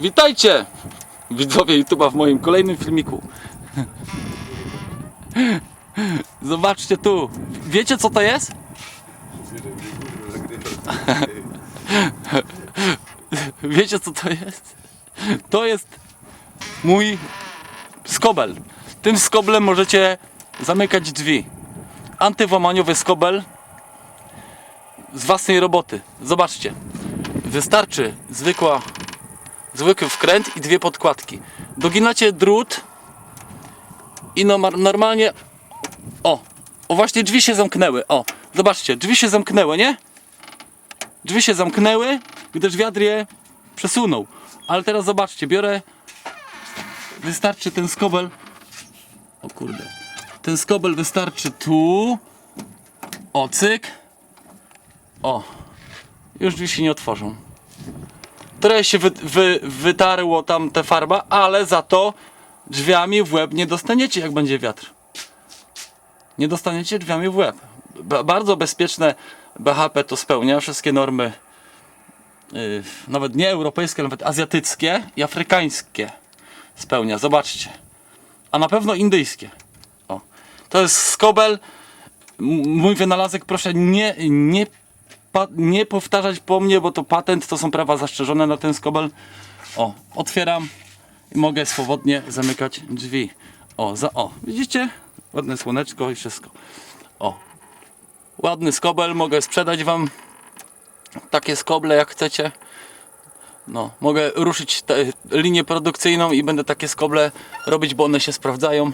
Witajcie widzowie YouTube'a w moim kolejnym filmiku. Zobaczcie tu. Wiecie co to jest? Wiecie co to jest? To jest mój skobel. Tym skoblem możecie zamykać drzwi. Antywłamaniowy skobel z własnej roboty. Zobaczcie. Wystarczy zwykła zwykły wkręt i dwie podkładki. Doginacie drut i no, normalnie o, o właśnie drzwi się zamknęły. O, zobaczcie, drzwi się zamknęły, nie? Drzwi się zamknęły, gdyż wiatr je przesunął. Ale teraz zobaczcie, biorę wystarczy ten skobel o kurde ten skobel wystarczy tu o cyk o już drzwi się nie otworzą trochę się wy, wy, wytarło tam te farba, ale za to drzwiami w łeb nie dostaniecie jak będzie wiatr. Nie dostaniecie drzwiami w łeb. Ba bardzo bezpieczne BHP to spełnia wszystkie normy yy, nawet nie europejskie, nawet azjatyckie i afrykańskie spełnia. Zobaczcie. A na pewno indyjskie. O. To jest skobel. Mój wynalazek proszę nie, nie nie powtarzać po mnie, bo to patent, to są prawa zastrzeżone na ten skobel. O, otwieram i mogę swobodnie zamykać drzwi. O, za, o, widzicie? Ładne słoneczko i wszystko. O, ładny skobel, mogę sprzedać wam takie skoble jak chcecie. No, mogę ruszyć linię produkcyjną i będę takie skoble robić, bo one się sprawdzają.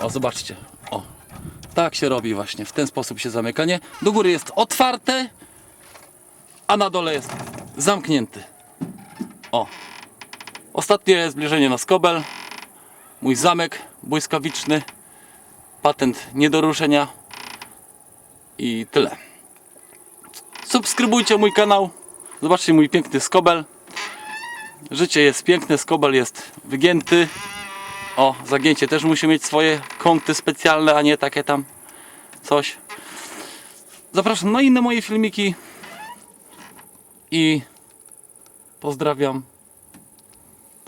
O, zobaczcie. O, tak się robi właśnie. W ten sposób się zamykanie. Do góry jest otwarte, a na dole jest zamknięty. O. Ostatnie zbliżenie na skobel. Mój zamek błyskawiczny. Patent nie do ruszenia. I tyle. Subskrybujcie mój kanał. Zobaczcie mój piękny skobel. Życie jest piękne, skobel jest wygięty. O, zagięcie też musi mieć swoje kąty specjalne, a nie takie tam coś. Zapraszam na inne moje filmiki i pozdrawiam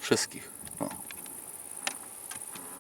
wszystkich.